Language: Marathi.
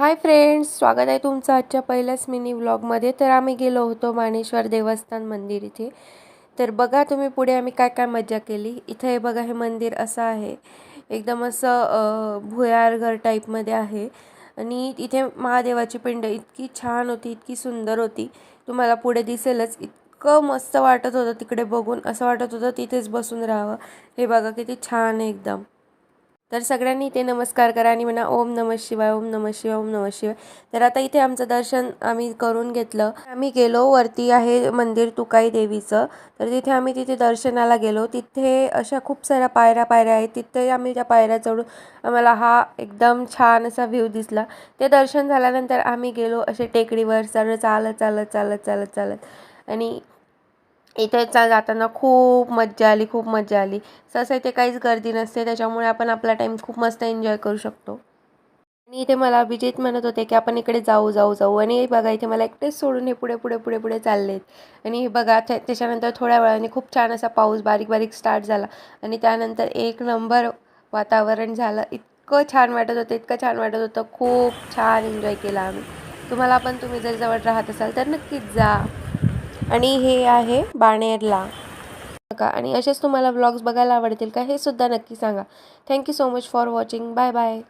हाय फ्रेंड्स स्वागत आहे तुमचं आजच्या पहिल्याच मिनी व्लॉगमध्ये. तर आम्ही गेलो होतो मानेश्वर देवस्थान मंदिर इथे. तर बघा तुम्ही पुढे आम्ही काय काय मजा केली. इथे हे बघा हे मंदिर असं आहे. एकदम असं भुयारघर टाईपमध्ये आहे. आणि इथे महादेवाची पिंड इतकी छान होती इतकी सुंदर होती. तुम्हाला पुढे दिसेलच. इतकं मस्त वाटत होतं तिकडे बघून. असं वाटत होतं तिथेच बसून राहावं. हे बघा किती छान आहे एकदम. तर सगळ्यांनी इथे नमस्कार करा आणि म्हणा ओम नम शिवाय ओम नम शिवाय ओम नम शिवाय. तर आता इथे आमचं दर्शन आम्ही करून घेतलं. आम्ही गेलो वरती आहे मंदिर तुकाई देवीचं. तर तिथे आम्ही तिथे दर्शनाला गेलो तिथे अशा खूप साऱ्या पायऱ्या पायऱ्या आहेत. तिथे आम्ही त्या पायऱ्या चढून आम्हाला हा एकदम छान असा व्ह्यू दिसला. ते दर्शन झाल्यानंतर आम्ही गेलो असे टेकडीवर सर्व चालत चालत चालत चालत चालत. आणि इथे चा जाताना खूप मज्जा आली खूप मज्जा आली. सहसा इथे काहीच गर्दी नसते त्याच्यामुळे आपण आपला टाईम खूप मस्त एन्जॉय करू शकतो. आणि इथे मला अभिजित म्हणत होते की आपण इकडे जाऊ जाऊ जाऊ. आणि हे बघा इथे मला एकटेच सोडून हे पुढे पुढे पुढे पुढे चाललेत. आणि हे बघा त्याच्यानंतर थोड्या वेळाने खूप छान असा पाऊस बारीक बारीक स्टार्ट झाला. आणि त्यानंतर एक नंबर वातावरण झालं. इतकं छान वाटत होतं इतकं छान वाटत होतं. खूप छान एन्जॉय केला आम्ही. तुम्हाला पण तुम्ही जर जवळ राहत असाल तर नक्कीच जा. आणि हे आहे बाणेरला. का आणि असेच तुम्हाला व्लॉग्स बघायला आवडतील का हे सुद्धा नक्की सांगा. Thank you so much for watching bye bye